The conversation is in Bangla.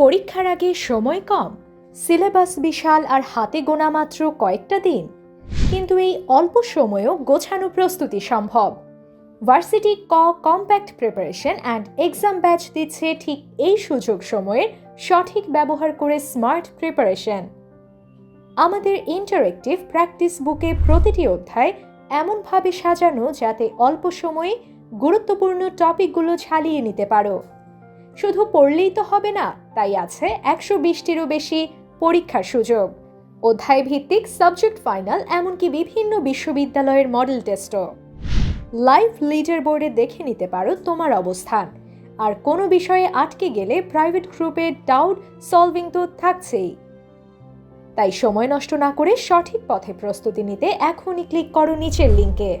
পরীক্ষার আগে সময় কম, সিলেবাস বিশাল আর হাতে গোনা মাত্র কয়েকটা দিন। কিন্তু এই অল্প সময়েও গোছানো প্রস্তুতি সম্ভব। ভার্সিটি ক compact preparation and exam batch দিচ্ছে ঠিক এই সুযোগ সময়ের সঠিক ব্যবহার করে স্মার্ট প্রিপারেশন। আমাদের ইন্টারেক্টিভ প্র্যাকটিস বুকে প্রতিটি অধ্যায় এমনভাবে সাজানো যাতে অল্প সময়ে গুরুত্বপূর্ণ টপিকগুলো ছালিয়ে নিতে পারো। শুধু পড়লেই তো হবে না, তাই আছে একশো বিশটিরও বেশি পরীক্ষার সুযোগ। অধ্যায় ভিত্তিক সাবজেক্ট ফাইনাল এমনকি বিভিন্ন বিশ্ববিদ্যালয়ের মডেল টেস্টও। লাইভ লিডার বোর্ডে দেখে নিতে পারো তোমার অবস্থান। আর কোনো বিষয়ে আটকে গেলে প্রাইভেট গ্রুপে ডাউট সলভিং তো থাকছেই। তাই সময় নষ্ট না করে সঠিক পথে প্রস্তুতি নিতে এখনই ক্লিক করো নিচের লিঙ্কে।